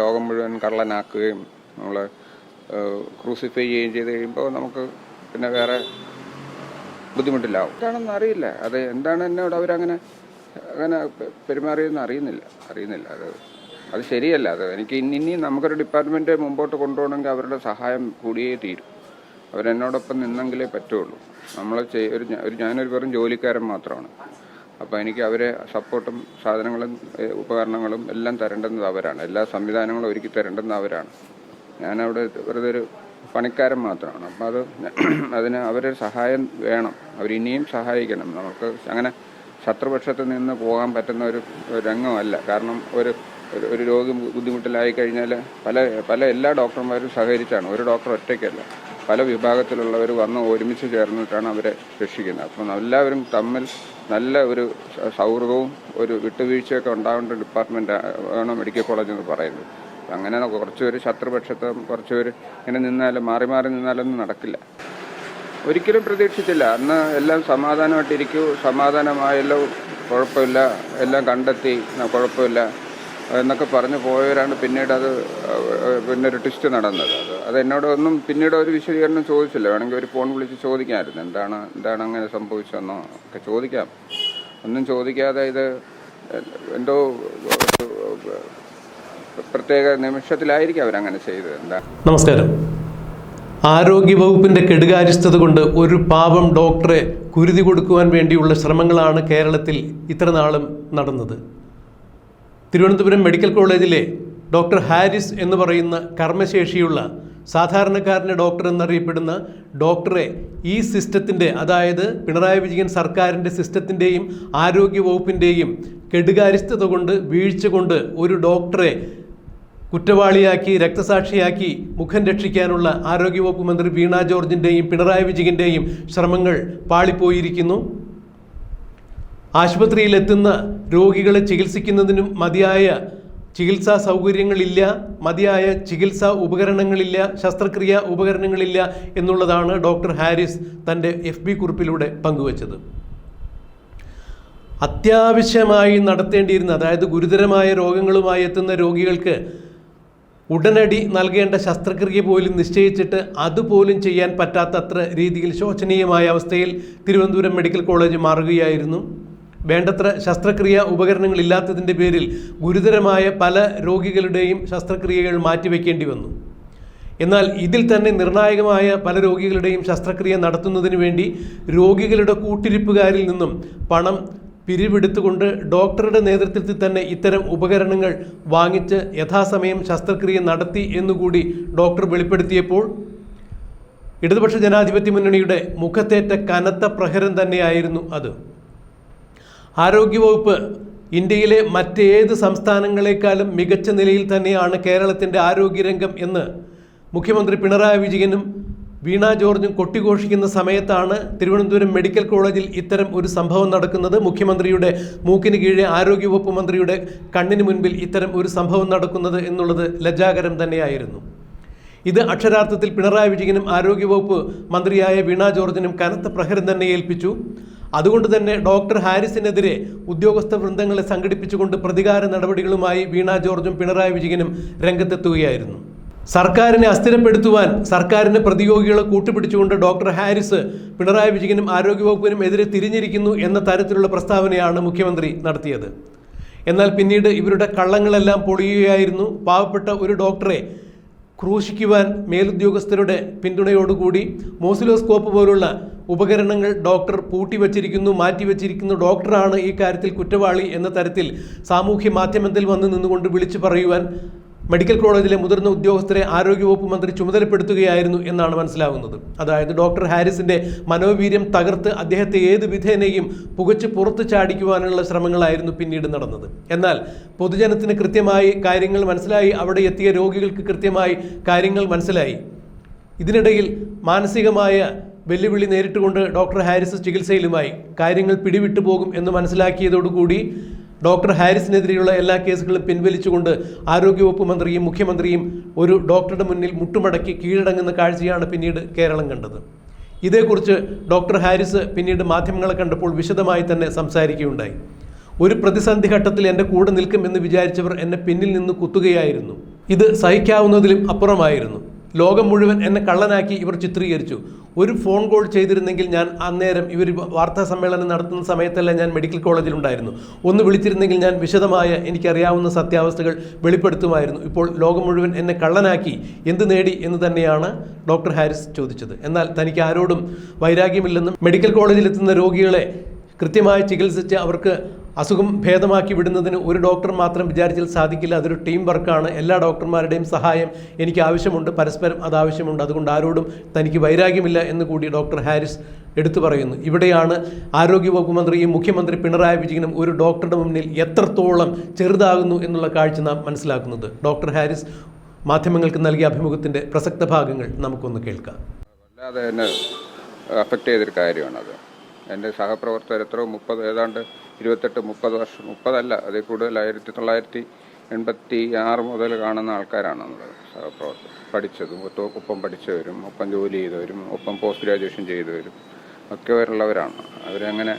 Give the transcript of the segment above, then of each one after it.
ലോകം മുഴുവൻ കള്ളനാക്കുകയും നമ്മളെ ക്രൂസിഫൈ ചെയ്യുകയും ചെയ്ത് കഴിയുമ്പോൾ നമുക്ക് പിന്നെ വേറെ ബുദ്ധിമുട്ടില്ലാവും എന്താണെന്ന് അറിയില്ല. അത് എന്താണ് എന്നോട് അവരങ്ങനെ അങ്ങനെ പെരുമാറിയെന്ന് അറിയുന്നില്ല. അറിയുന്നില്ല. അത് അത് ശരിയല്ല. അത് എനിക്ക് ഇനി നമുക്കൊരു ഡിപ്പാർട്ട്മെന്റ് മുമ്പോട്ട് കൊണ്ടുപോകണമെങ്കിൽ അവരുടെ സഹായം കൂടിയേ തീരും. അവരെന്നോടൊപ്പം നിന്നെങ്കിലേ പറ്റുള്ളൂ. നമ്മൾ ഒരു ഞാനൊരു വെറും ജോലിക്കാരൻ മാത്രമാണ്. അപ്പോൾ എനിക്ക് അവരെ സപ്പോർട്ടും സാധനങ്ങളും ഉപകരണങ്ങളും എല്ലാം തരേണ്ടുന്നത് അവരാണ്. എല്ലാ സംവിധാനങ്ങളും ഒരുക്കി തരേണ്ടുന്നത് അവരാണ്. ഞാനവിടെ വെറുതെ ഒരു പണിക്കാരൻ മാത്രമാണ്. അപ്പം അത് അതിന് അവരൊരു സഹായം വേണം. അവരിനിയും സഹായിക്കണം. നമുക്ക് അങ്ങനെ ശത്രുപക്ഷത്ത് നിന്ന് പോകാൻ പറ്റുന്ന ഒരു രംഗമല്ല. കാരണം ഒരു- ഒരു രോഗി ബുദ്ധിമുട്ടിലായി കഴിഞ്ഞാൽ പല പല എല്ലാ ഡോക്ടർമാരും സഹകരിച്ചാണ്. ഒരു ഡോക്ടർ ഒറ്റയ്ക്കല്ല. പല വിഭാഗത്തിലുള്ളവർ വന്ന് ഒരുമിച്ച് ചേർന്നിട്ടാണ് അവരെ രക്ഷിക്കുന്നത്. അപ്പം എല്ലാവരും തമ്മിൽ നല്ല ഒരു സൗഹൃദവും ഒരു വിട്ടുവീഴ്ചയൊക്കെ ഉണ്ടാവേണ്ട ഡിപ്പാർട്ട്മെന്റ് ആണ് മെഡിക്കൽ കോളേജ് എന്ന് പറയുന്നത്. അങ്ങനെ കുറച്ചൊരു ശത്രുപക്ഷത്തും കുറച്ചൊരു ഇങ്ങനെ നിന്നാലും മാറി മാറി നിന്നാലൊന്നും നടക്കില്ല. ഒരിക്കലും പ്രതീക്ഷിച്ചില്ല. അന്ന് എല്ലാം സമാധാനമായിട്ടിരിക്കൂ. സമാധാനമായല്ലോ കുഴപ്പമില്ല. എല്ലാം കണ്ടെത്തി കുഴപ്പമില്ല. എന്നൊക്കെ പറഞ്ഞു പോയവരാണ് പിന്നീട് അത് പിന്നെ ഒരു ട്വിസ്റ്റ് നടന്നത്. അത് അത് എന്നോട് ഒന്നും പിന്നീട് ഒരു വിശദീകരണം ചോദിച്ചില്ല. വേണമെങ്കിൽ ഒരു ഫോൺ വിളിച്ച് ചോദിക്കാമായിരുന്നു. എന്താണ് എന്താണ് അങ്ങനെ സംഭവിച്ചതെന്നോ ഒക്കെ ചോദിക്കാം. ഒന്നും ചോദിക്കാതെ ഇത് എന്തോ പ്രത്യേക നിമിഷത്തിലായിരിക്കും അവരങ്ങനെ ചെയ്തത്. എന്താ? നമസ്കാരം. ആരോഗ്യവകുപ്പിന്റെ കെടുകാര്യസ്ഥത കൊണ്ട് ഒരു പാവം ഡോക്ടറെ കുരുതി കൊടുക്കുവാൻ വേണ്ടിയുള്ള ശ്രമങ്ങളാണ് കേരളത്തിൽ ഇത്ര നാളും നടന്നത്. തിരുവനന്തപുരം മെഡിക്കൽ കോളേജിലെ ഡോക്ടർ ഹാരിസ് എന്ന് പറയുന്ന കർമ്മശേഷിയുള്ള സാധാരണക്കാരന്റെ ഡോക്ടർ എന്നറിയപ്പെടുന്ന ഡോക്ടറെ ഈ സിസ്റ്റത്തിന്റെ അതായത് പിണറായി വിജയൻ സർക്കാരിന്റെ സിസ്റ്റത്തിന്റെയും ആരോഗ്യവകുപ്പിന്റെയും കെടുകാര്യസ്ഥത കൊണ്ട് വീഴ്ച കൊണ്ട് ഒരു ഡോക്ടറെ കുറ്റവാളിയാക്കി രക്തസാക്ഷിയാക്കി മുഖം രക്ഷിക്കാനുള്ള ആരോഗ്യവകുപ്പ് മന്ത്രി വീണ ജോർജിന്റെയും പിണറായി വിജയന്റെയും ശ്രമങ്ങൾ പാളിപ്പോയിരിക്കുന്നു. ആശുപത്രിയിലെത്തുന്ന രോഗികളെ ചികിത്സിക്കുന്നതിനും മതിയായ ചികിത്സാ സൗകര്യങ്ങളില്ല മതിയായ ചികിത്സാ ഉപകരണങ്ങളില്ല ശസ്ത്രക്രിയ ഉപകരണങ്ങളില്ല എന്നുള്ളതാണ് ഡോക്ടർ ഹാരിസ് തന്റെ എഫ് ബി കുറിപ്പിലൂടെ പങ്കുവച്ചത്. അത്യാവശ്യമായി നടത്തേണ്ടിയിരുന്ന അതായത് ഗുരുതരമായ രോഗങ്ങളുമായി എത്തുന്ന രോഗികൾക്ക് ഉടനടി നൽകേണ്ട ശസ്ത്രക്രിയ പോലും നിശ്ചയിച്ചിട്ട് അതുപോലും ചെയ്യാൻ പറ്റാത്തത്ര രീതിയിൽ ശോചനീയമായ അവസ്ഥയിൽ തിരുവനന്തപുരം മെഡിക്കൽ കോളേജ് മാറുകയായിരുന്നു. വേണ്ടത്ര ശസ്ത്രക്രിയ ഉപകരണങ്ങൾ ഇല്ലാത്തതിന്റെ പേരിൽ ഗുരുതരമായ പല രോഗികളുടെയും ശസ്ത്രക്രിയകൾ മാറ്റിവെക്കേണ്ടി വന്നു. എന്നാൽ ഇതിൽ തന്നെ നിർണായകമായ പല രോഗികളുടെയും ശസ്ത്രക്രിയ നടത്തുന്നതിന് വേണ്ടി രോഗികളുടെ കൂട്ടിരിപ്പുകാരിൽ നിന്നും പണം പിരിവെടുത്തുകൊണ്ട് ഡോക്ടറുടെ നേതൃത്വത്തിൽ തന്നെ ഇത്തരം ഉപകരണങ്ങൾ വാങ്ങിച്ച് യഥാസമയം ശസ്ത്രക്രിയ നടത്തി എന്നുകൂടി ഡോക്ടർ വെളിപ്പെടുത്തിയപ്പോൾ ഇടതുപക്ഷ ജനാധിപത്യ മുന്നണിയുടെ മുഖത്തേറ്റ കനത്ത പ്രഹരം തന്നെയായിരുന്നു അത്. ആരോഗ്യവകുപ്പ് ഇന്ത്യയിലെ മറ്റേത് സംസ്ഥാനങ്ങളെക്കാളും മികച്ച നിലയിൽ തന്നെയാണ് കേരളത്തിന്റെ ആരോഗ്യരംഗം എന്ന് മുഖ്യമന്ത്രി പിണറായി വിജയനും വീണ ജോർജും കൊട്ടിഘോഷിക്കുന്ന സമയത്താണ് തിരുവനന്തപുരം മെഡിക്കൽ കോളേജിൽ ഇത്തരം ഒരു സംഭവം നടക്കുന്നത്. മുഖ്യമന്ത്രിയുടെ മൂക്കിന് കീഴെ ആരോഗ്യവകുപ്പ് മന്ത്രിയുടെ കണ്ണിന് മുൻപിൽ ഇത്തരം ഒരു സംഭവം നടക്കുന്നത് എന്നുള്ളത് ലജ്ജാകരം തന്നെയായിരുന്നു. ഇത് അക്ഷരാർത്ഥത്തിൽ പിണറായി വിജയനും ആരോഗ്യവകുപ്പ് മന്ത്രിയായ വീണ ജോർജിനും കനത്ത പ്രഹരം തന്നെ ഏൽപ്പിച്ചു. അതുകൊണ്ട് തന്നെ ഡോക്ടർ ഹാരിസിനെതിരെ ഉദ്യോഗസ്ഥ വൃന്ദങ്ങളെ സംഘടിപ്പിച്ചുകൊണ്ട് പ്രതികാര നടപടികളുമായി വീണ ജോർജും പിണറായി വിജയനും രംഗത്തെത്തുകയായിരുന്നു. സർക്കാരിനെ അസ്ഥിരപ്പെടുത്തുവാൻ സർക്കാരിന്റെ പ്രതിയോഗികളെ കൂട്ടുപിടിച്ചുകൊണ്ട് ഡോക്ടർ ഹാരിസ് പിണറായി വിജയനും ആരോഗ്യവകുപ്പിനും എതിരെ തിരിഞ്ഞിരിക്കുന്നു എന്ന തരത്തിലുള്ള പ്രസ്താവനയാണ് മുഖ്യമന്ത്രി നടത്തിയത്. എന്നാൽ പിന്നീട് ഇവരുടെ കള്ളങ്ങളെല്ലാം പൊളിയുകയായിരുന്നു. പാവപ്പെട്ട ഒരു ഡോക്ടറെ ക്രൂശിക്കുവാൻ മേലുദ്യോഗസ്ഥരുടെ പിന്തുണയോടുകൂടി മോസിലോസ്കോപ്പ് പോലുള്ള ഉപകരണങ്ങൾ ഡോക്ടർ പൂട്ടിവച്ചിരിക്കുന്നു മാറ്റിവെച്ചിരിക്കുന്നു. ഡോക്ടറാണ് ഈ കാര്യത്തിൽ കുറ്റവാളി എന്ന തരത്തിൽ സാമൂഹ്യ മാധ്യമത്തിൽ വന്ന് നിന്നുകൊണ്ട് വിളിച്ചു പറയുവാൻ മെഡിക്കൽ കോളേജിലെ മുതിർന്ന ഉദ്യോഗസ്ഥരെ ആരോഗ്യവകുപ്പ് മന്ത്രി ചുമതലപ്പെടുത്തുകയായിരുന്നു എന്നാണ് മനസ്സിലാകുന്നത്. അതായത് ഡോക്ടർ ഹാരിസിന്റെ മനോവീര്യം തകർത്ത് അദ്ദേഹത്തെ ഏത് വിധേനയും പുകച്ച് പുറത്തു ചാടിക്കുവാനുള്ള ശ്രമങ്ങളായിരുന്നു പിന്നീട് നടന്നത്. എന്നാൽ പൊതുജനത്തിന് കൃത്യമായി കാര്യങ്ങൾ മനസ്സിലായി അവിടെ എത്തിയ രോഗികൾക്ക് കൃത്യമായി കാര്യങ്ങൾ മനസ്സിലായി. ഇതിനിടയിൽ മാനസികമായ വെല്ലുവിളി നേരിട്ടുകൊണ്ട് ഡോക്ടർ ഹാരിസ് ചികിത്സയിലുമായി കാര്യങ്ങൾ പിടിവിട്ടു പോകും എന്ന് മനസ്സിലാക്കിയതോടുകൂടി ഡോക്ടർ ഹാരിസിനെതിരെയുള്ള എല്ലാ കേസുകളും പിൻവലിച്ചുകൊണ്ട് ആരോഗ്യവകുപ്പ് മന്ത്രിയും മുഖ്യമന്ത്രിയും ഒരു ഡോക്ടറുടെ മുന്നിൽ മുട്ടുമടക്കി കീഴടങ്ങുന്ന കാഴ്ചയാണ് പിന്നീട് കേരളം കണ്ടത്. ഇതേക്കുറിച്ച് ഡോക്ടർ ഹാരിസ് പിന്നീട് മാധ്യമങ്ങളെ കണ്ടപ്പോൾ വിശദമായി തന്നെ സംസാരിക്കുകയുണ്ടായി. ഒരു പ്രതിസന്ധി ഘട്ടത്തിൽ എന്റെ കൂടെ നിൽക്കും എന്ന് വിചാരിച്ചവർ എന്നെ പിന്നിൽ നിന്ന് കുത്തുകയായിരുന്നു. ഇത് സഹിക്കാവുന്നതിലും അപ്പുറമായിരുന്നു. ലോകം മുഴുവൻ എന്നെ കള്ളനാക്കി ഇവർ ചിത്രീകരിച്ചു. ഒരു ഫോൺ കോൾ ചെയ്തിരുന്നെങ്കിൽ ഞാൻ അന്നേരം ഇവർ വാർത്താ സമ്മേളനം നടത്തുന്ന സമയത്തല്ല ഞാൻ മെഡിക്കൽ കോളേജിലുണ്ടായിരുന്നു ഒന്ന് വിളിച്ചിരുന്നെങ്കിൽ ഞാൻ വിശദമായ എനിക്കറിയാവുന്ന സത്യാവസ്ഥകൾ വെളിപ്പെടുത്തുമായിരുന്നു. ഇപ്പോൾ ലോകം മുഴുവൻ എന്നെ കള്ളനാക്കി. എന്ത് നേടി എന്ന് തന്നെയാണ് ഡോക്ടർ ഹാരിസ് ചോദിച്ചത്. എന്നാൽ തനിക്ക് ആരോടും വൈരാഗ്യമില്ലെന്നും മെഡിക്കൽ കോളേജിലെത്തുന്ന രോഗികളെ കൃത്യമായി ചികിത്സിച്ച് അവർക്ക് അസുഖം ഭേദമാക്കി വിടുന്നതിന് ഒരു ഡോക്ടർ മാത്രം വിചാരിച്ചാൽ സാധിക്കില്ല. അതൊരു ടീം വർക്കാണ് എല്ലാ ഡോക്ടർമാരുടെയും സഹായം എനിക്ക് ആവശ്യമുണ്ട്. പരസ്പരം അത് ആവശ്യമുണ്ട്. അതുകൊണ്ട് ആരോടും തനിക്ക് വൈരാഗ്യമില്ല എന്ന് കൂടി ഡോക്ടർ ഹാരിസ് എടുത്തു പറയുന്നു. ഇവിടെയാണ് ആരോഗ്യവകുപ്പ് മന്ത്രിയും മുഖ്യമന്ത്രി പിണറായി വിജയനും ഒരു ഡോക്ടറുടെ മുന്നിൽ എത്രത്തോളം ചെറുതാകുന്നു എന്നുള്ള കാഴ്ച നാം മനസ്സിലാക്കുന്നത്. ഡോക്ടർ ഹാരിസ് മാധ്യമങ്ങൾക്ക് നൽകിയ അഭിമുഖത്തിന്റെ പ്രസക്ത ഭാഗങ്ങൾ നമുക്കൊന്ന് കേൾക്കാം. വല്ലാതെ അഫക്റ്റ് ചെയ്തൊരു കാര്യമാണത്. എന്റെ സഹപ്രവർത്തകർ എത്രയോ മുപ്പത് ഏതാണ്ട് ഇരുപത്തെട്ട് മുപ്പത് വർഷം മുപ്പതല്ല അതിൽ കൂടുതൽ ആയിരത്തി തൊള്ളായിരത്തി എൺപത്തി ആറ് മുതൽ കാണുന്ന ആൾക്കാരാണ് നമ്മൾ സഹപ്രവർത്തകർ. പഠിച്ചതും ഒപ്പം പഠിച്ചവരും ഒപ്പം ജോലി ചെയ്തവരും ഒപ്പം പോസ്റ്റ് ഗ്രാജുവേഷൻ ചെയ്തവരും ഒക്കെ വരുള്ളവരാണ് അവരങ്ങനെ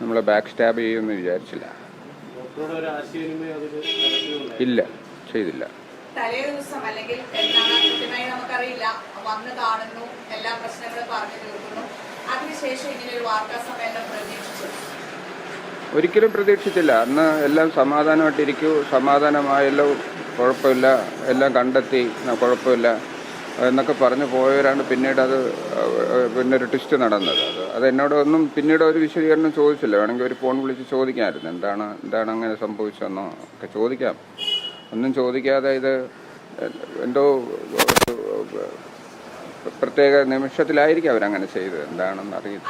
നമ്മളെ ബാക്ക് സ്റ്റാബ് ചെയ്യുമെന്ന് വിചാരിച്ചില്ല. ഇല്ല ചെയ്തില്ല. തലേ ദിവസം അല്ലെങ്കിൽ നമുക്കറിയില്ല. കാണുന്നു എല്ലാ പ്രശ്നങ്ങളും പറഞ്ഞു തീർക്കുന്നു. ഒരു ഒരിക്കലും പ്രതീക്ഷിച്ചില്ല. അന്ന് എല്ലാം സമാധാനമായിട്ടിരിക്കൂ. സമാധാനമായല്ലോ കുഴപ്പമില്ല. എല്ലാം കണ്ടെത്തി കുഴപ്പമില്ല. എന്നൊക്കെ പറഞ്ഞു പോയവരാണ് പിന്നീട് അത് പിന്നെ ഒരു ട്വിസ്റ്റ് നടന്നത്. അത് അത് എന്നോട് ഒന്നും പിന്നീട് ഒരു വിശദീകരണം ചോദിച്ചില്ല. വേണമെങ്കിൽ ഒരു ഫോൺ വിളിച്ച് ചോദിക്കാമായിരുന്നു. എന്താണ് എന്താണ് അങ്ങനെ സംഭവിച്ചതെന്നോ ഒക്കെ ചോദിക്കാം. ഒന്നും ചോദിക്കാതെ ഇത് എന്തോ പ്രത്യേക നിമിഷത്തിലായിരിക്കും അവരങ്ങനെ ചെയ്തത്. എന്താണെന്ന് അറിയില്ല.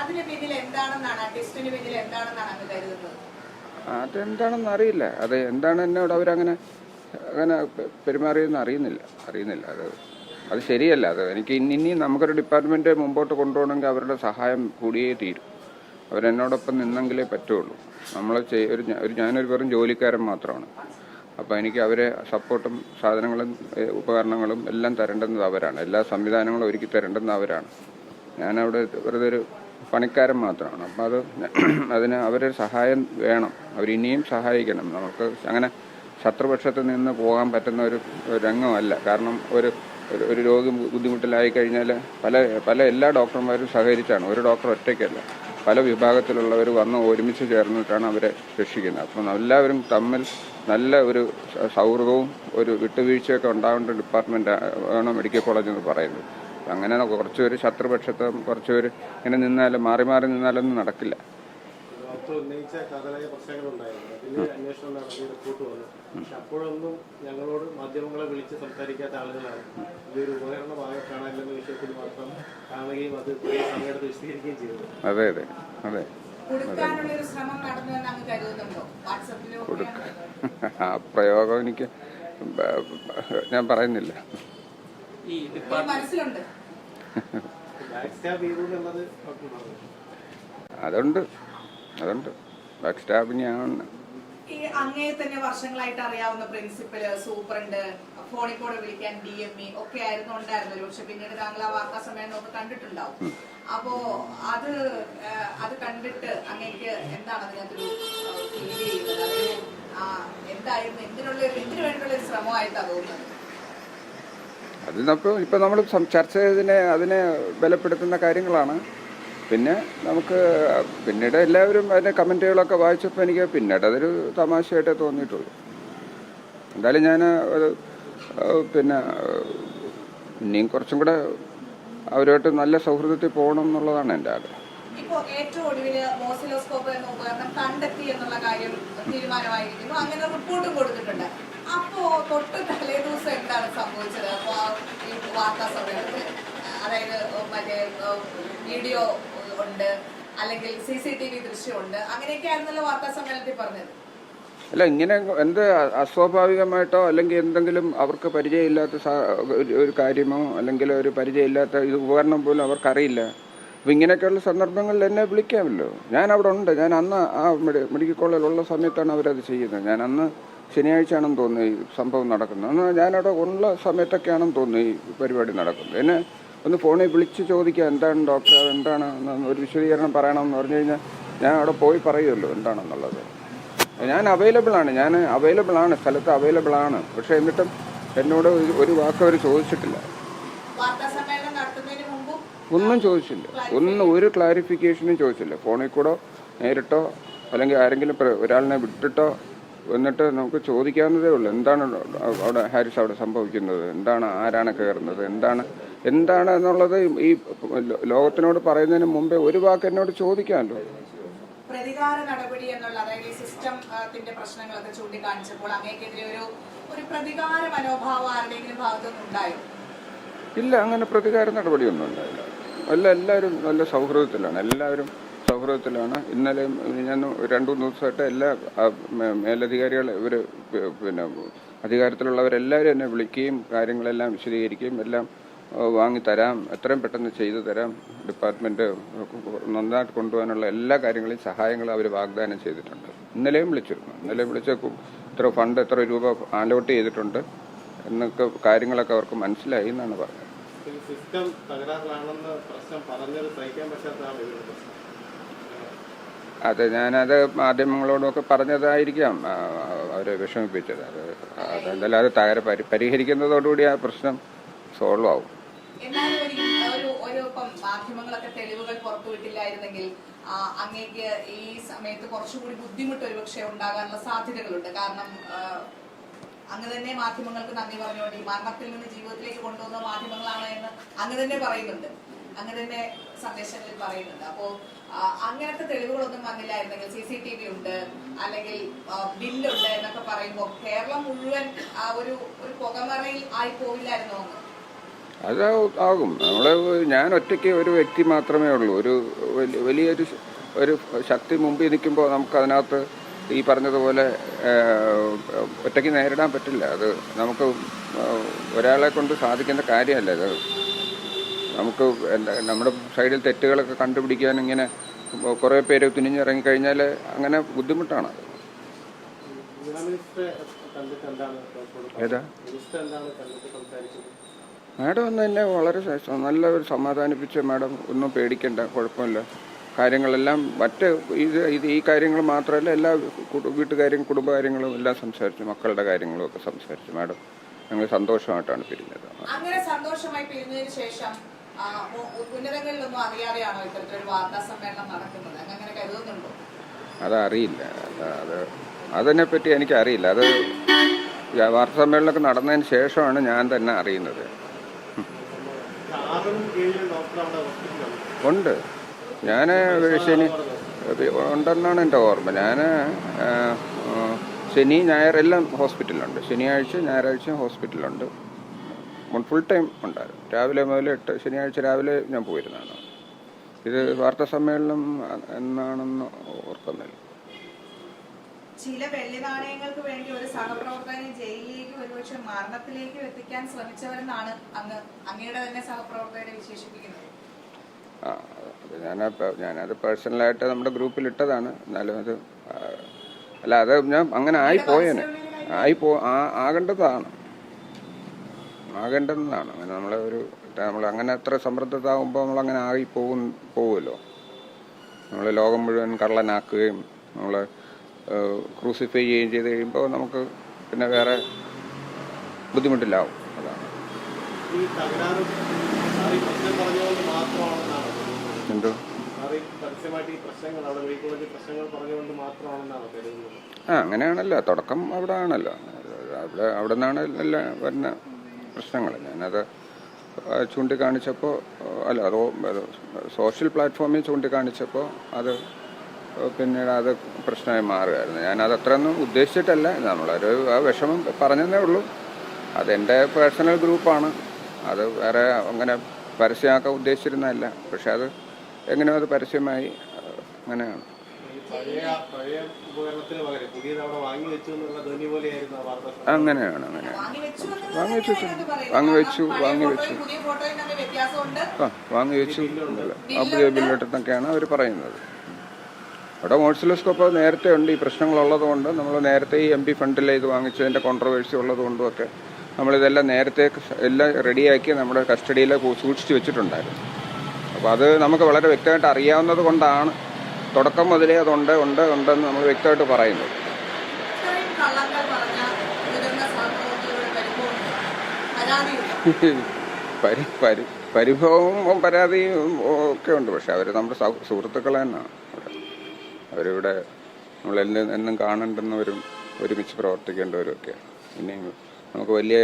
അതെന്താണെന്ന് അറിയില്ല. അത് എന്താണ് എന്നോട് അവരങ്ങനെ അങ്ങനെ പെരുമാറിയെന്ന് അറിയുന്നില്ല. അറിയുന്നില്ല. അത് അത് ശരിയല്ല. അത് എനിക്ക് ഇനി നമുക്കൊരു ഡിപ്പാർട്ട്മെന്റ് മുമ്പോട്ട് കൊണ്ടുപോകണമെങ്കിൽ അവരുടെ സഹായം കൂടിയേ തീരും. അവരെന്നോടൊപ്പം നിന്നെങ്കിലേ പറ്റുള്ളൂ. നമ്മൾ ഒരു ഞാനൊരു വെറും ജോലിക്കാരൻ മാത്രമാണ്. അപ്പോൾ എനിക്ക് അവരെ സപ്പോർട്ടും സാധനങ്ങളും ഉപകരണങ്ങളും എല്ലാം തരേണ്ടുന്നത് അവരാണ്. എല്ലാ സംവിധാനങ്ങളും ഒരുക്കി തരേണ്ടുന്നത് അവരാണ്. ഞാനവിടെ വെറുതെ ഒരു പണിക്കാരൻ മാത്രമാണ്. അപ്പം അത് അതിന് അവരൊരു സഹായം വേണം. അവരിനിയും സഹായിക്കണം. നമുക്ക് അങ്ങനെ ശത്രുപക്ഷത്ത് നിന്ന് പോകാൻ പറ്റുന്ന ഒരു രംഗമല്ല. കാരണം ഒരു- ഒരു രോഗി ബുദ്ധിമുട്ടിലായി കഴിഞ്ഞാൽ പല പല എല്ലാ ഡോക്ടർമാരും സഹകരിച്ചാണ്. ഒരു ഡോക്ടർ ഒറ്റയ്ക്കല്ല. പല വിഭാഗത്തിലുള്ളവർ വന്ന് ഒരുമിച്ച് ചേർന്നിട്ടാണ് അവരെ രക്ഷിക്കുന്നത്. അപ്പം എല്ലാവരും തമ്മിൽ നല്ല ഒരു സൗഹൃദവും ഒരു വിട്ടുവീഴ്ചയൊക്കെ ഉണ്ടാവേണ്ട ഡിപ്പാർട്ട്മെന്റ് ആണ് മെഡിക്കൽ കോളേജ് എന്ന് പറയുന്നത്. അങ്ങനെ കുറച്ചുപേർ ശത്രുപക്ഷത്തും കുറച്ചുപേർ ഇങ്ങനെ നിന്നാലും മാറി മാറി നിന്നാലൊന്നും നടക്കില്ല. ഉന്നയിച്ച കാതലായ പ്രശ്നങ്ങളുണ്ടായിരുന്നു. അതിന് അന്വേഷണം നടത്തി റിപ്പോർട്ട് വന്നു. പക്ഷെ അപ്പോഴൊന്നും ഞങ്ങളോട് മാധ്യമങ്ങളെ വിളിച്ച് സംസാരിക്കാത്ത ആളുകളാണ്. ഇതൊരു ഒരു ഉപകരണ ഭാഗം കാണാനില്ലെന്ന വിഷയത്തിൽ മാത്രം കാണുകയും അത് സമയത്ത് വിശദീകരിക്കുകയും ചെയ്തു. അതെ അതെ അതെ. കൊടുക്കാനുള്ള ഒരു ശ്രമം നടന്നു എന്ന് അങ്ങ് കരുതുന്നുണ്ടോ? വാട്സപ്പിലോ ആ പ്രയോഗം എനിക്ക് ഞാൻ പറയുന്നില്ല. ഡോക്ടർ അതുണ്ട്. അതുണ്ട്. ബാക്ക് സ്റ്റാബിങ് ഞാൻ ഈ അങ്ങേ തന്നെ വർഷങ്ങളായിട്ട് അറിയാവുന്ന പ്രിൻസിപ്പൽ സൂപ്രണ്ട് ഫോണിൽ കൂടെ വിളിക്കാൻ ഡി എം ഇ ഒക്കെ ആയിരുന്നു ഉണ്ടായിരുന്നത്. പക്ഷെ പിന്നീട് താങ്കൾ ആ വാർത്താ സമ്മേളനം ഒക്കെ കണ്ടിട്ടുണ്ടാവും. അപ്പോ അത് അത് കണ്ടിട്ട് അങ്ങേക്ക് എന്താണ് അതിനകത്തൊരു ഫീൽ ചെയ്യുന്നത്? അതൊരു ആ, എന്തായിരുന്നു? എന്തിനുള്ള എന്തിനു വേണ്ടിയുള്ള ഒരു ശ്രമമായിട്ടാണ് തോന്നുന്നത്? അതിനപ്പോൾ ഇപ്പം നമ്മൾ ചർച്ച ചെയ്തതിനെ അതിനെ ബലപ്പെടുത്തുന്ന കാര്യങ്ങളാണ്. പിന്നെ നമുക്ക് പിന്നീട് എല്ലാവരും അതിന്റെ കമന്റുകളൊക്കെ വായിച്ചപ്പോൾ എനിക്ക് പിന്നീട് അതൊരു തമാശയായിട്ടേ തോന്നിയിട്ടുള്ളൂ. എന്തായാലും ഞാൻ അത് പിന്നെ ഇനിയും കുറച്ചും കൂടെ അവരുമായിട്ട് നല്ല സൗഹൃദത്തിൽ പോകണം എന്നുള്ളതാണ് എന്റെ ആഗ്രഹം. എന്നുള്ള കാര്യം തീരുമാനമായിരിക്കുന്നു. അങ്ങനെ റിപ്പോർട്ടും കൊടുത്തിട്ടുണ്ട്. അപ്പോ എന്താണ് സംഭവിച്ചത്? അപ്പോ അതായത് മറ്റേ വീഡിയോ ഉണ്ട് അല്ലെങ്കിൽ സി സി ടി വി ദൃശ്യമുണ്ട്. അങ്ങനെയൊക്കെ ആയിരുന്നല്ലോ വാർത്താ സമ്മേളനത്തിൽ പറഞ്ഞത്. അല്ല ഇങ്ങനെ എന്ത് അസ്വാഭാവികമായിട്ടോ അല്ലെങ്കിൽ എന്തെങ്കിലും അവർക്ക് പരിചയമില്ലാത്ത ഒരു- കാര്യമോ അല്ലെങ്കിൽ ഒരു പരിചയമില്ലാത്ത ഇത് ഉപകരണം പോലും അവർക്കറിയില്ല. അപ്പം ഇങ്ങനെയൊക്കെയുള്ള സന്ദർഭങ്ങളിൽ എന്നെ വിളിക്കാമല്ലോ. ഞാൻ അവിടെ ഉണ്ട്. ഞാൻ അന്ന് ആ മെഡിക്കൽ കോളേജിലുള്ള സമയത്താണ് അവരത് ചെയ്യുന്നത്. ഞാൻ അന്ന് ശനിയാഴ്ചയാണെന്ന് തോന്നുന്നു ഈ സംഭവം നടക്കുന്നത്. അന്ന് ഞാനവിടെ ഉള്ള സമയത്തൊക്കെയാണെന്ന് തോന്നുന്നു ഈ പരിപാടി നടക്കുന്നത്. എന്നെ ഒന്ന് ഫോണിൽ വിളിച്ച് ചോദിക്കുക എന്താണ് ഡോക്ടർ അതെന്താണ് ഒരു വിശദീകരണം പറയണമെന്ന് പറഞ്ഞു കഴിഞ്ഞാൽ ഞാൻ അവിടെ പോയി പറയുമല്ലോ എന്താണെന്നുള്ളത്. ഞാൻ അവൈലബിൾ ആണ് ഞാൻ അവൈലബിൾ ആണ് സ്ഥലത്ത് അവൈലബിൾ ആണ്. പക്ഷേ എന്നിട്ടും എന്നോട് ഒരു- വാക്ക് അവർ ചോദിച്ചിട്ടില്ല. ഒന്നും ചോദിച്ചില്ല. ഒന്നും ഒരു ക്ലാരിഫിക്കേഷനും ചോദിച്ചില്ല. ഫോണിൽ കൂടെ നേരിട്ടോ അല്ലെങ്കിൽ ആരെങ്കിലും ഒരാളിനെ വിട്ടിട്ടോ എന്നിട്ട് നമുക്ക് ചോദിക്കാവുന്നതേ ഉള്ളൂ. എന്താണ് അവിടെ ഹാരിസ് അവിടെ സംഭവിക്കുന്നത്? എന്താണ് ആരാണ് കയറുന്നത്? എന്താണ് എന്താണ് എന്നുള്ളത് ഈ ലോകത്തിനോട് പറയുന്നതിന് മുമ്പേ ഒരു വാക്ക് എന്നോട് ചോദിക്കാമല്ലോ. പ്രതികാര നടപടി എന്നുള്ള അതായത് ഈ സിസ്റ്റത്തിന്റെ പ്രശ്നങ്ങളൊക്കെ ചൂണ്ടിക്കാണിച്ചപ്പോൾ അങ്ങേക്കെതിരെ ഒരു ഒരു പ്രതികാര മനോഭാവം ആരുടെയെങ്കിലും ഭാഗത്തുനിന്ന് ഉണ്ടായോ? ഇല്ല അങ്ങനെ പ്രതികാര നടപടിയൊന്നും ഉണ്ടായില്ല. അല്ല എല്ലാവരും നല്ല സൗഹൃദത്തിലാണ്. എല്ലാവരും സൗഹൃദത്തിലാണ് ഇന്നലെയും ഞാൻ രണ്ടു മൂന്ന് ദിവസമായിട്ട് എല്ലാ മേലധികാരികൾ ഇവർ പിന്നെ അധികാരത്തിലുള്ളവരെല്ലാവരും എന്നെ വിളിക്കുകയും കാര്യങ്ങളെല്ലാം വിശദീകരിക്കുകയും എല്ലാം വാങ്ങി തരാം. എത്രയും പെട്ടെന്ന് ചെയ്തു തരാം. ഡിപ്പാർട്ട്മെന്റ് നന്നായിട്ട് കൊണ്ടുപോകാനുള്ള എല്ലാ കാര്യങ്ങളും സഹായങ്ങളും അവർ വാഗ്ദാനം ചെയ്തിട്ടുണ്ട്. ഇന്നലെയും വിളിച്ചിരുന്നു. ഇന്നലെ വിളിച്ച ഇത്ര ഫണ്ട് എത്ര രൂപ അലോട്ട് ചെയ്തിട്ടുണ്ട് എന്നൊക്കെ കാര്യങ്ങളൊക്കെ അവർക്ക് മനസ്സിലായി എന്നാണ് പറഞ്ഞത്. സിസ്റ്റം തകരാറിലാണെന്ന് പ്രശ്നം പറഞ്ഞത് സഹിക്കാൻ പറ്റാത്തതാണ് ഇതിന്റെ പ്രശ്നം. അത് ഞാനത് മാധ്യമങ്ങളോടൊക്കെ പറഞ്ഞതായിരിക്കാം. അവരെ വിഷമിപ്പിച്ചത്. അത് അതെന്തായാലും അത് തകര പരി പരിഹരിക്കുന്നതോടുകൂടി ആ പ്രശ്നം സോൾവ് ആവും. മാധ്യമങ്ങളൊക്കെ തെളിവുകൾ പുറത്തുവിട്ടില്ലായിരുന്നെങ്കിൽ അങ്ങേക്ക് ഈ സമയത്ത് കുറച്ചുകൂടി ബുദ്ധിമുട്ട് ഒരുപക്ഷെ ഉണ്ടാകാനുള്ള സാധ്യതകളുണ്ട്. കാരണം അങ്ങ് തന്നെ മാധ്യമങ്ങൾക്ക് നന്ദി പറഞ്ഞുകൊണ്ട് ഈ മരണത്തിൽ നിന്ന് ജീവിതത്തിലേക്ക് കൊണ്ടുവന്ന മാധ്യമങ്ങളാണ് എന്ന് അങ്ങ് തന്നെ പറയുന്നുണ്ട്. അങ്ങ് തന്നെ സന്ദേശങ്ങളിൽ പറയുന്നുണ്ട്. അപ്പോ അങ്ങനത്തെ തെളിവുകളൊന്നും വന്നില്ലായിരുന്നെങ്കിൽ സി സി ടി വി ഉണ്ട് അല്ലെങ്കിൽ ബില്ലുണ്ട് എന്നൊക്കെ പറയുമ്പോൾ കേരളം മുഴുവൻ ഒരു ഒരു പുകമറയിൽ ആയി പോവില്ലായിരുന്നോ അങ്ങ്? അത് ആകും. നമ്മളെ ഞാൻ ഒറ്റയ്ക്ക് ഒരു വ്യക്തി മാത്രമേ ഉള്ളൂ. ഒരു വലി- വലിയൊരു ഒരു ശക്തി മുമ്പിൽ നിൽക്കുമ്പോൾ നമുക്ക് അതിനകത്ത് ഈ പറഞ്ഞതുപോലെ ഒറ്റയ്ക്ക് നേരിടാൻ പറ്റില്ല. അത് നമുക്ക് ഒരാളെ കൊണ്ട് സാധിക്കുന്ന കാര്യമല്ല ഇത്. നമുക്ക് നമ്മുടെ സൈഡിൽ തെറ്റുകളൊക്കെ കണ്ടുപിടിക്കാൻ ഇങ്ങനെ കുറേ പേര് തുനിഞ്ഞിറങ്ങിക്കഴിഞ്ഞാൽ അങ്ങനെ ബുദ്ധിമുട്ടാണ്. മിനിസ്റ്ററെ കണ്ടിട്ട് എന്താണ് ഏതാ? മാഡം ഒന്ന് എന്നെ വളരെ നല്ല ഒരു സമാധാനിപ്പിച്ച് മാഡം ഒന്നും പേടിക്കണ്ട കുഴപ്പമില്ല. കാര്യങ്ങളെല്ലാം മറ്റ് ഇത് ഇത് ഈ കാര്യങ്ങൾ മാത്രമല്ല എല്ലാ വീട്ടുകാര്യം കുടുംബകാര്യങ്ങളും എല്ലാം സംസാരിച്ചു മക്കളുടെ കാര്യങ്ങളും ഒക്കെ സംസാരിച്ചു മാഡം. ഞങ്ങൾ സന്തോഷമായിട്ടാണ് പിരിഞ്ഞത്. അങ്ങനെ സന്തോഷമായി പിരിഞ്ഞതിന് ശേഷം ഉന്നതങ്ങളിലൊന്നും അറിയാതെയാണോ ഇത്തരത്തിലൊരു വാർത്താ സമ്മേളനം നടക്കുന്നത്? അങ്ങ് അങ്ങനെ കരുതുന്നുണ്ടോ അതറിയില്ല. അത് അതിനെപ്പറ്റി എനിക്ക് അറിയില്ല അത് വാർത്താ സമ്മേളനമൊക്കെ നടന്നതിന് ശേഷമാണ് ഞാൻ തന്നെ അറിയുന്നത്. ഉണ്ട്. ഞാൻ ശനി ഉണ്ടെന്നാണ് എന്റെ ഓർമ്മ. ഞാൻ ശനി ഞായർ എല്ലാം ഹോസ്പിറ്റലുണ്ട് ശനിയാഴ്ച ഞായറാഴ്ച ഹോസ്പിറ്റലുണ്ട് ഫുൾ ടൈം ഉണ്ടായിരുന്നു. രാവിലെ മുതൽ എട്ട് ശനിയാഴ്ച രാവിലെ ഞാൻ പോയിരുന്നതാണ്. ഇത് വാർത്താ സമ്മേളനം എന്നാണെന്ന് ഓർക്കുന്നില്ല. ചില വെള്ളി നാണയങ്ങൾക്ക് വേണ്ടി ഒരു സഹപ്രവർത്തകനെ ജയിലിലേക്ക് ഒരുപക്ഷെ മരണത്തിലേക്ക് എത്തിക്കാൻ ശ്രമിച്ചവരെന്നാണ് അങ്ങ് അങ്ങയുടെ തന്നെ സഹപ്രവർത്തകരെ വിശേഷിപ്പിക്കുന്നത്. ഞാൻ ഞാനത് പേഴ്സണലായിട്ട് നമ്മുടെ ഗ്രൂപ്പിൽ ഇട്ടതാണ്. എന്നാലും അത് അല്ല അത് ഞാൻ അങ്ങനെ ആയി പോയതിന് ആയി പോ ആ- ആകേണ്ടതാണ്. ആകേണ്ടതാണ് അങ്ങനെ നമ്മളെ ഒരു നമ്മൾ അങ്ങനെ അത്ര സമ്മർദ്ദത്താകുമ്പോൾ നമ്മൾ അങ്ങനെ ആയി പോകും പോകുമല്ലോ നമ്മൾ ലോകം മുഴുവൻ കള്ളനാക്കുകയും നമ്മൾ ക്രൂസിഫൈ ചെയ്യുകയും ചെയ്ത് കഴിയുമ്പോൾ നമുക്ക് പിന്നെ വേറെ ബുദ്ധിമുട്ടിലാവും. അതാണ്. എന്തോ? ആ അങ്ങനെയാണല്ലോ. തുടക്കം അവിടെ ആണല്ലോ. അവിടെ അവിടെ നിന്നാണ് എല്ലാം വരുന്ന പ്രശ്നങ്ങൾ. ഞാനത് ചൂണ്ടിക്കാണിച്ചപ്പോൾ അല്ല അത് സോഷ്യൽ പ്ലാറ്റ്ഫോമിൽ ചൂണ്ടിക്കാണിച്ചപ്പോൾ അത് പിന്നീട് അത് പ്രശ്നമായി മാറുകയായിരുന്നു. ഞാനത് അത്രയൊന്നും ഉദ്ദേശിച്ചിട്ടല്ല നമ്മളൊരു ആ വിഷമം പറഞ്ഞതേ ഉള്ളൂ. അതെന്റെ പേഴ്സണൽ ഗ്രൂപ്പാണ്. അത് വേറെ അങ്ങനെ പരസ്യമാക്കാൻ ഉദ്ദേശിച്ചിരുന്നതല്ല. പക്ഷെ അത് എങ്ങനെയോ അത് പരസ്യമായി അങ്ങനെയാണ് അങ്ങനെയാണ് അങ്ങനെയാണ്. വാങ്ങി വെച്ചു വാങ്ങി വെച്ചു. വാങ്ങി വെച്ചു, ആ വാങ്ങി വെച്ചു. പുതിയ ബില്ലിട്ടെന്നൊക്കെയാണ് അവർ പറയുന്നത്. അവിടെ മോഴ്സിലോസ്കോപ്പ് നേരത്തെ ഉണ്ട് ഈ പ്രശ്നങ്ങളുള്ളത് കൊണ്ട്. നമ്മൾ നേരത്തെ ഈ എം പി ഫണ്ടിൽ ഇത് വാങ്ങിച്ചതിന്റെ കോൺട്രവേഴ്സി ഉള്ളത് കൊണ്ടും ഒക്കെ നമ്മളിതെല്ലാം നേരത്തെ എല്ലാം റെഡിയാക്കി നമ്മുടെ കസ്റ്റഡിയിൽ സൂക്ഷിച്ച് വെച്ചിട്ടുണ്ടായിരുന്നു. അപ്പോൾ അത് നമുക്ക് വളരെ വ്യക്തമായിട്ട് അറിയാവുന്നത് കൊണ്ടാണ് തുടക്കം മുതലേ അതുണ്ട് ഉണ്ട് ഉണ്ടെന്ന് നമ്മൾ വ്യക്തമായിട്ട് പറയുന്നു. പരി പരി പരിഭവവും പരാതിയും ഒക്കെ ഉണ്ട്. പക്ഷെ അവർ നമ്മുടെ സുഹൃത്തുക്കൾ തന്നെയാണ് അവരിവിടെ നമ്മളെല്ലാം എന്നും കാണേണ്ടുന്നവരും ഒരുമിച്ച് പ്രവർത്തിക്കേണ്ടവരും ഒക്കെയാണ് ഇനി നമുക്ക് വലിയ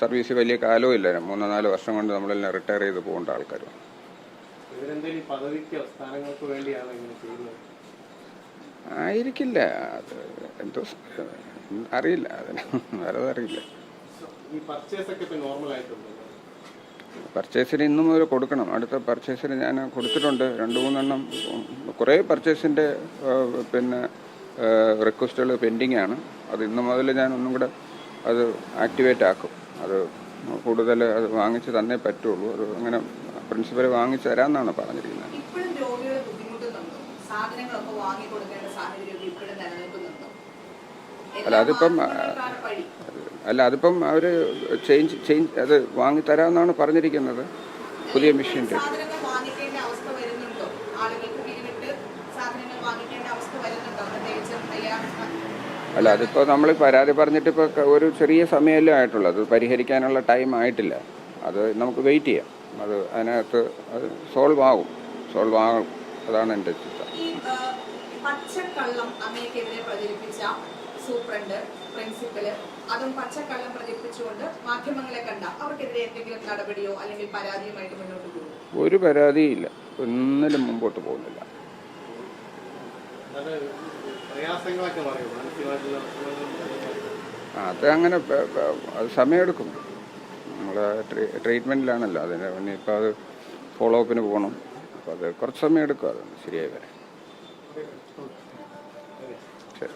സർവീസ് വലിയ കാലവും ഇല്ല. മൂന്നോ നാല് വർഷം കൊണ്ട് നമ്മളെല്ലാം റിട്ടയർ ചെയ്ത് പോകേണ്ട ആൾക്കാരുമാണ് ഇവരെന്തെങ്കിലും പദവിക്കോ സ്ഥാനങ്ങൾക്ക് വേണ്ടിയാണ് ഇങ്ങനെ ചെയ്യുന്നത്? ആയിരിക്കില്ല. അത് എന്തോ അറിയില്ല. അതിന് വേറെ അറിയില്ല. ഈ പർച്ചേസ് ഒക്കെ ഇപ്പൊ നോർമൽ ആയിട്ടുണ്ട്? പർച്ചേസിന് ഇന്നും മുതൽ കൊടുക്കണം. അടുത്ത പർച്ചേസിന് ഞാൻ കൊടുത്തിട്ടുണ്ട്. രണ്ട് മൂന്നെണ്ണം. കുറേ പർച്ചേസിന്റെ പിന്നെ റിക്വസ്റ്റുകൾ പെൻഡിങ് ആണ് അത് ഇന്ന് മുതൽ ഞാൻ ഒന്നും കൂടെ അത് ആക്ടിവേറ്റ് ആക്കും. അത് കൂടുതൽ അത് വാങ്ങിച്ച് തന്നേ പറ്റുള്ളൂ. അത് അങ്ങനെ പ്രിൻസിപ്പൽ വാങ്ങിച്ചു തരാമെന്നാണ് പറഞ്ഞിരിക്കുന്നത്. അല്ല, അതിപ്പം, അല്ല അതിപ്പം അവർ ചേഞ്ച് ചേഞ്ച് അത് വാങ്ങി തരാമെന്നാണ് പറഞ്ഞിരിക്കുന്നത്. പുതിയ മെഷീന്റെ അല്ല അതിപ്പോൾ നമ്മൾ പരാതി പറഞ്ഞിട്ട് ഇപ്പോൾ ഒരു ചെറിയ സമയമല്ലേ ആയിട്ടുള്ളൂ. അത് പരിഹരിക്കാനുള്ള ടൈം ആയിട്ടില്ല. അത് നമുക്ക് വെയിറ്റ് ചെയ്യാം. അത് അതിനകത്ത് അത് സോൾവ് ആകും സോൾവ് ആകും അതാണ് എന്റെ ചിന്ത. പച്ചക്കള്ളം പ്രചരിപ്പിച്ച സൂപ്രണ്ട് പ്രിൻസിപ്പൽ അതും പച്ചക്കള്ളം പ്രചരിപ്പിച്ചുകൊണ്ട് മാധ്യമങ്ങളെ കണ്ട അവർക്കെതിരെ എന്തെങ്കിലും നടപടിയോ അല്ലെങ്കിൽ പരാതിയുമായിട്ട് മുന്നോട്ട് പോകും ഒരു പരാതിയില്ല. ഒന്നിലും മുമ്പോട്ട് പോകുന്നില്ല. അത് അങ്ങനെ പ- പ- സമയമെടുക്കും നമ്മൾ ട്രീറ്റ്മെന്റിലാണല്ലോ അതിന് പിന്നെ ഇപ്പോൾ അത് ഫോളോ അപ്പിന് പോകണം അപ്പോൾ അത് കുറച്ച് സമയം എടുക്കും അത് ശരിയായി വരാൻ. ശരി.